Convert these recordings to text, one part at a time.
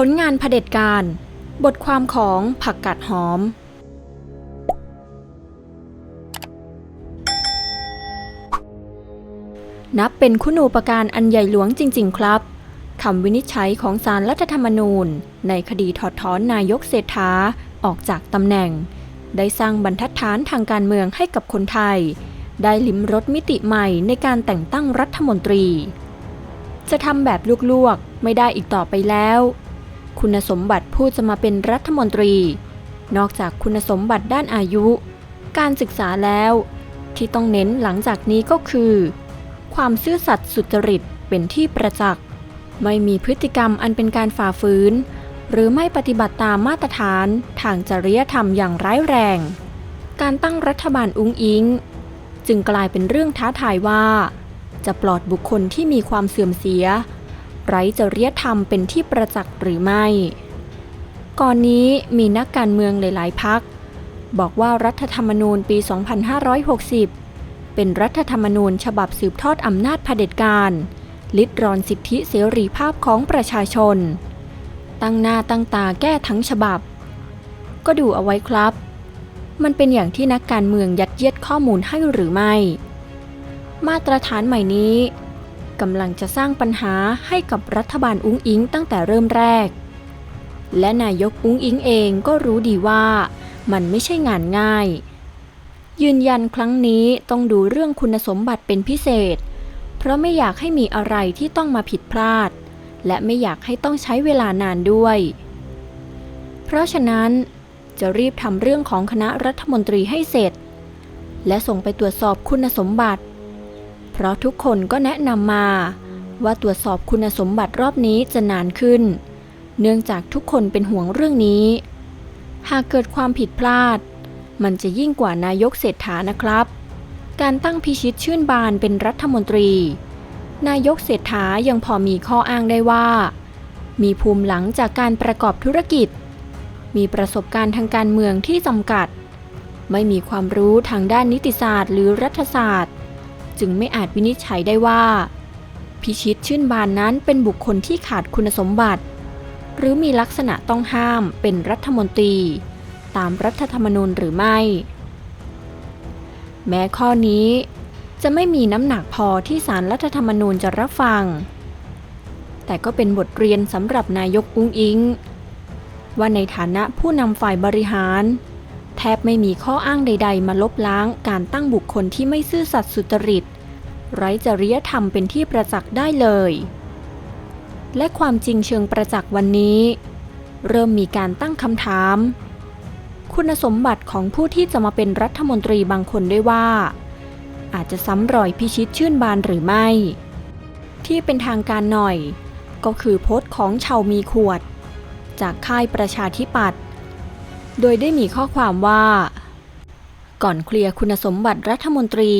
ผลงานเผด็จการ บทความของผักกัดหอม นับเป็นคุณูปการอันใหญ่หลวงจริง ๆ ครับคำวินิจฉัยของศาลรัฐธรรมนูญ ในคดีถอดถอนนายกเศรษฐาออกจากตำแหน่ง ได้สร้างบรรทัดฐานทางการเมืองให้กับคนไทย ได้ลิ้มรสมิติใหม่ในการแต่งตั้งรัฐมนตรี จะทำแบบลวกๆ ไม่ได้อีกต่อไปแล้ว คุณสมบัติผู้จะมาเป็นรัฐมนตรี นอกจากคุณสมบัติด้านอายุ การศึกษาแล้ว ที่ต้องเน้นหลังจากนี้ก็คือ ความซื่อสัตย์สุจริตเป็นที่ประจักษ์ ไม่มีพฤติกรรมอันเป็นการฝ่าฝืน หรือไม่ปฏิบัติตามมาตรฐานทางจริยธรรมอย่างร้ายแรง การตั้งรัฐบาลอุ้งอิง จึงกลายเป็นเรื่องท้าทายว่า จะปลอดบุคคลที่มีความเสื่อมเสีย ไร้จริยธรรมเป็นที่ประจักษ์หรือไม่ ก่อนนี้มีนักการเมืองหลาย ๆ พัก บอกว่ารัฐธรรมนูญปี 2560 เป็นรัฐธรรมนูญฉบับสืบทอดอำนาจเผด็จการลิดรอนสิทธิเสรีภาพของประชาชน ตั้งหน้าตั้งตาแก้ทั้งฉบับ ก็ดูเอาไว้ครับ มันเป็นอย่างที่นักการเมืองยัดเยียดข้อมูลให้หรือไม่ มาตรฐานใหม่นี้ กำลังจะสร้างปัญหาให้กับรัฐบาลอุ้งอิงตั้งแต่เริ่มแรก และนายกอุ้งอิงเองก็รู้ดีว่า มันไม่ใช่งานง่าย ยืนยันครั้งนี้ต้องดูเรื่องคุณสมบัติเป็นพิเศษ เพราะไม่อยากให้มีอะไรที่ต้องมาผิดพลาด และไม่อยากให้ต้องใช้เวลานานด้วย เพราะฉะนั้นจะรีบทำเรื่องของคณะรัฐมนตรีให้เสร็จ และส่งไปตรวจสอบคุณสมบัติ เพราะทุกคนก็แนะนำมา ว่าตรวจสอบคุณสมบัติรอบนี้จะนานขึ้น เนื่องจากทุกคนเป็นห่วงเรื่องนี้ หากเกิดความผิดพลาด มันจะยิ่งกว่านายกเศรษฐานะครับ การตั้งพิชิตชื่นบานเป็นรัฐมนตรี นายกเศรษฐายังพอมีข้ออ้างได้ว่า มีภูมิหลังจากการประกอบธุรกิจ มีประสบการณ์ทางการเมืองที่จำกัด ไม่มีความรู้ทางด้านนิติศาสตร์หรือรัฐศาสตร์ จึงไม่อาจวินิจฉัยได้ว่า พิชิตชื่นบานนั้นเป็นบุคคลที่ขาดคุณสมบัติ หรือมีลักษณะต้องห้ามเป็นรัฐมนตรี ตามรัฐธรรมนูญหรือไม่ แม้ข้อนี้จะไม่มีน้ำหนักพอที่สารรัฐธรรมนูญจะรับฟัง แต่ก็เป็นบทเรียนสำหรับนายกอุ้งอิง ว่าในฐานะผู้นำฝ่ายบริหาร แทบไม่มีข้ออ้างใด ๆ มาลบล้างการตั้งบุคคลที่ไม่ซื่อสัตย์สุจริต ไร้จริยธรรมเป็นที่ประจักษ์ได้เลย และความจริงเชิงประจักษ์วันนี้ เริ่มมีการตั้งคำถาม คุณสมบัติของผู้ที่จะมาเป็นรัฐมนตรีบางคนด้วยว่า อาจจะซ้ำรอยพิชิตชื่นบานหรือไม่ ที่เป็นทางการหน่อย ก็คือโพสต์ของชาวมีขวด จากค่ายประชาธิปัตย์ โดยได้มีข้อความว่า ก่อนเคลียร์คุณสมบัติรัฐมนตรี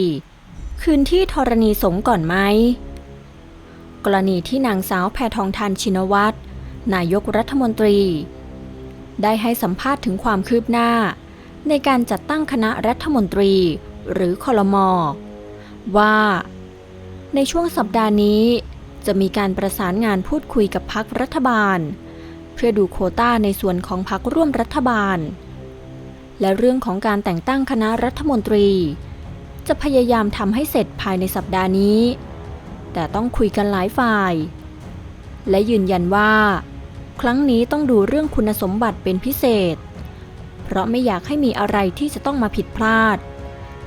คืนที่ธรณีสงก่อนไหม กรณีที่นางสาวแพทองทานชินวัตรนายกรัฐมนตรี ได้ให้สัมภาษณ์ถึงความคืบหน้า ในการจัดตั้งคณะรัฐมนตรี หรือคอลมอว่า ในช่วงสัปดาห์นี้จะมีการประสานงานพูดคุยกับพักรัฐบาล เพื่อดูโคต้าในส่วนของพักร่วมรัฐบาล และเรื่องของการแต่งตั้งคณะรัฐมนตรี จะพยายามทำให้เสร็จภายในสัปดาห์นี้ แต่ต้องคุยกันหลายฝ่าย และยืนยันว่า ครั้งนี้ต้องดูเรื่องคุณสมบัติเป็นพิเศษ เพราะไม่อยากให้มีอะไรที่จะต้องมาผิดพลาด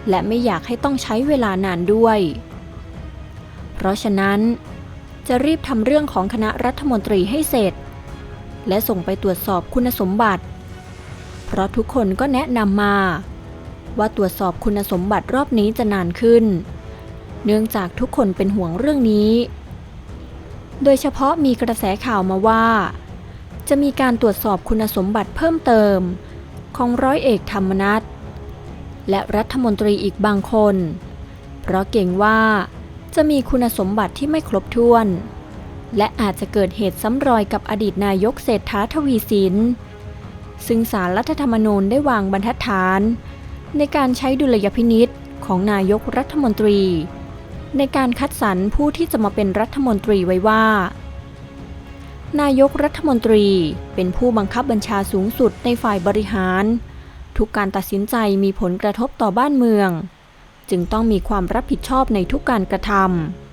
และไม่อยากให้ต้องใช้เวลานานด้วย เพราะฉะนั้นจะรีบทำเรื่องของคณะรัฐมนตรีให้เสร็จ และส่งไปตรวจสอบคุณสมบัติ เพราะทุกคนก็แนะนำมา ว่าตรวจสอบคุณสมบัติรอบนี้จะนานขึ้น เนื่องจากทุกคนเป็นห่วงเรื่องนี้ โดยเฉพาะมีกระแสข่าวมาว่า จะมีการตรวจสอบคุณสมบัติเพิ่มเติม ของร้อยเอกธรรมนัฐและรัฐมนตรีอีกบางคน เพราะเก่งว่าจะมีคุณสมบัติที่ไม่ครบถ้วน และอาจจะเกิดเหตุซ้ำรอยกับอดีตนายกเศรษฐาทวีสิน ซึ่งสารรัฐธรรมนูญได้วางบรรทัดฐาน ในการใช้ดุลยพินิษของนายกรัฐมนตรี ในการคัดสรรผู้ที่จะมาเป็นรัฐมนตรีไว้ว่า นายกรัฐมนตรีเป็นผู้บังคับบัญชาสูงสุดในฝ่ายบริหาร ทุกการตัดสินใจมีผลกระทบต่อบ้านเมือง จึงต้องมีความรับผิดชอบในทุกการกระทำ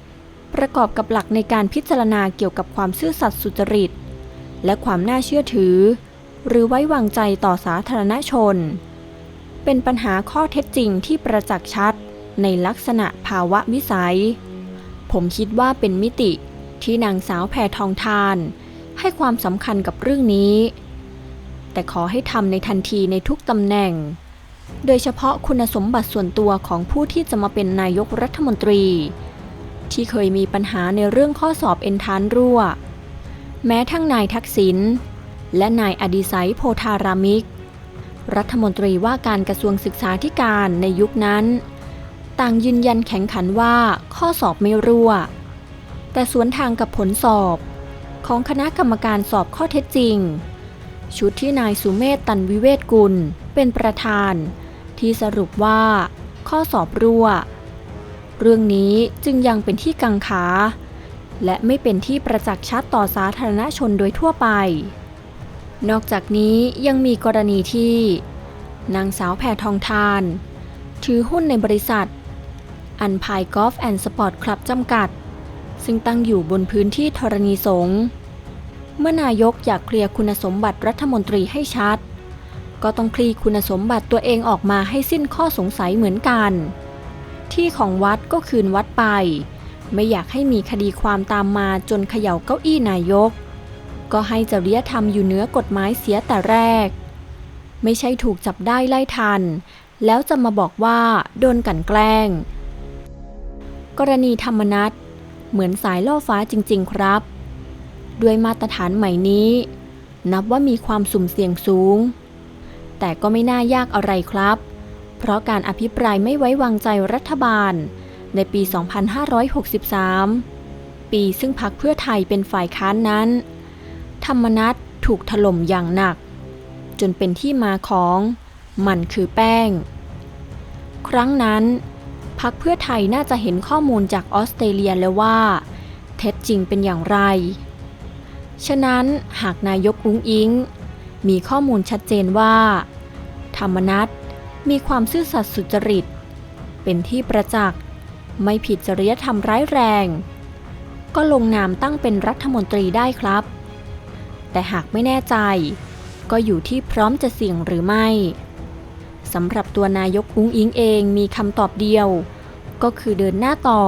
ประกอบกับหลักในการพิจารณาเกี่ยวกับความซื่อสัตย์สุจริต และความน่าเชื่อถือ หรือไว้วางใจต่อสาธารณชน เป็นปัญหาข้อเท็จจริงที่ประจักษ์ชัดในลักษณะภาวะวิสัย ผมคิดว่าเป็นมิติที่นางสาวแพทองทาน ให้ความสำคัญกับเรื่องนี้ แต่ขอให้ทำในทันทีในทุกตำแหน่ง โดยเฉพาะคุณสมบัติส่วนตัวของผู้ที่จะมาเป็นนายกรัฐมนตรี ที่เคยมีปัญหาในเรื่องข้อสอบเอนทานรั่ว แม้ทั้งนายทักษิณและนายอดิศัยโพธารามิก รัฐมนตรีว่าการกระทรวงศึกษาธิการในยุคนั้น ต่างยืนยันแข็งขันว่าข้อสอบไม่รั่ว แต่สวนทางกับผลสอบของคณะกรรมการสอบข้อเท็จจริง ชุดที่นายสุเมธตันวิเวศกุล เป็นประธาน ที่สรุปว่า ข้อสอบรั่ว เรื่องนี้จึงยังเป็นที่กังขา และไม่เป็นที่ประจักษ์ชัดต่อสาธารณชนโดยทั่วไป นอกจากนี้ยังมีกรณีที่ นางสาวแพทองทาน ถือหุ้นในบริษัท อันพายกอล์ฟแอนด์สปอร์ตคลับจำกัด ซึ่งตั้งอยู่บนพื้นที่ธรณีสงฆ์เมื่อนายกอยากเคลียร์คุณสมบัติรัฐมนตรีให้ชัด ก็ต้องคลี่คุณสมบัติตัวเองออกมาให้สิ้นข้อสงสัยเหมือนกัน ที่ของวัดก็คืนวัดไป ไม่อยากให้มีคดีความตามมาจนเขย่าเก้าอี้นายก ก็ให้จริยธรรมอยู่เหนือกฎหมายเสียแต่แรก ไม่ใช่ถูกจับได้ไล่ทัน แล้วจะมาบอกว่าโดนกลันแกล้ง กรณีธรรมนัตเหมือนสายล่อฟ้าจริง ๆ ครับ ด้วยมาตรฐานใหม่นี้ นับว่ามีความสุ่มเสี่ยงสูง แต่ก็ไม่น่ายากอะไรครับ เพราะการอภิปรายไม่ไว้วางใจรัฐบาล ในปี 2563 ปีซึ่งพักเพื่อไทยเป็นฝ่ายค้านนั้น ธรรมนัตถูกถล่มอย่างหนัก จนเป็นที่มาของมันคือแป้ง ครั้งนั้นพักเพื่อไทยน่าจะเห็นข้อมูลจากออสเตรเลียแล้วว่า เท็จจริงเป็นอย่างไร ฉะนั้นหากนายกอุ้งอิง มีข้อมูลชัดเจนว่า ธรรมนัต มีความซื่อสัตย์สุจริต เป็นที่ประจักษ์ ไม่ผิดจริยธรรมร้ายแรง ก็ลงนามตั้งเป็นรัฐมนตรีได้ครับ แต่หากไม่แน่ใจ ก็อยู่ที่พร้อมจะเสี่ยงหรือไม่สำหรับตัวนายกอุ้งอิงเองมีคำตอบเดียว ก็คือเดินหน้าต่อ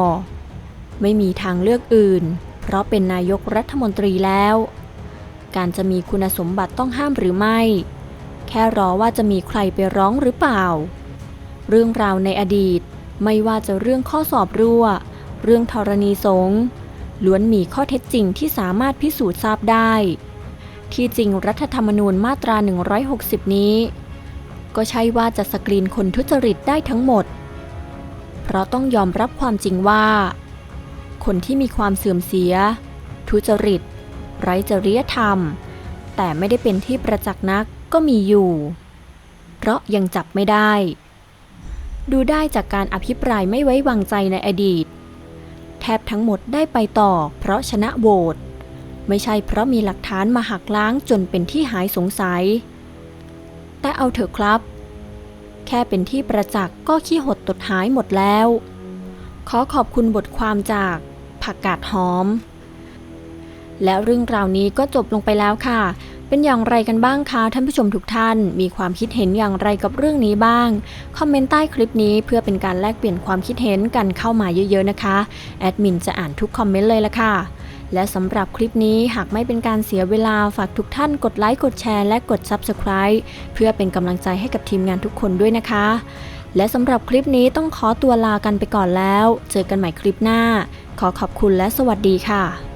ไม่มีทางเลือกอื่น เพราะเป็นนายกรัฐมนตรีแล้ว การจะมีคุณสมบัติต้องห้ามหรือไม่ แค่รอว่าจะมีใครไปร้องหรือเปล่า เรื่องราวในอดีตไม่ว่าจะเรื่องข้อสอบรั่ว เรื่องธรณีสงฆ์ล้วนมีข้อเท็จจริงที่สามารถพิสูจน์ทราบได้ ที่จริงรัฐธรรมนูญมาตรา 160 นี้ ก็ใช่ว่าจะสกรีนคนทุจริตได้ทั้งหมด เพราะต้องยอมรับความจริงว่า คนที่มีความเสื่อมเสีย ทุจริต ไร้จริยธรรม แต่ไม่ได้เป็นที่ประจักษ์นัก ก็มีอยู่ เพราะยังจับไม่ได้ ดูได้จากการอภิปรายไม่ไว้วางใจในอดีต แทบทั้งหมดได้ไปต่อ เพราะชนะโหวตไม่ใช่เพราะมีหลักฐานมาหักล้างจนเป็นที่หายสงสัย แต่เอาเถอะครับ แค่เป็นที่ประจักษ์ก็ขี้หดตดหายหมดแล้ว ขอขอบคุณบทความจากผักกาดหอม และเรื่องราวนี้ก็จบลงไปแล้วค่ะ เป็นอย่างไรกันบ้างคะท่านผู้ชมทุกท่าน มีความคิดเห็นอย่างไรกับเรื่องนี้บ้าง คอมเมนต์ใต้คลิปนี้เพื่อเป็นการแลกเปลี่ยนความคิดเห็นกันเข้ามาเยอะๆนะคะ แอดมินจะอ่านทุกคอมเมนต์เลยละค่ะ และสำหรับคลิปนี้หากไม่เป็นการเสียเวลาฝากทุกท่านกดไลค์กดแชร์และกด Subscribe เพื่อเป็นกำลังใจให้กับทีมงานทุกคนด้วยนะคะ และสำหรับคลิปนี้ต้องขอตัวลากันไปก่อนแล้ว เจอกันใหม่คลิปหน้า ขอขอบคุณและสวัสดีค่ะ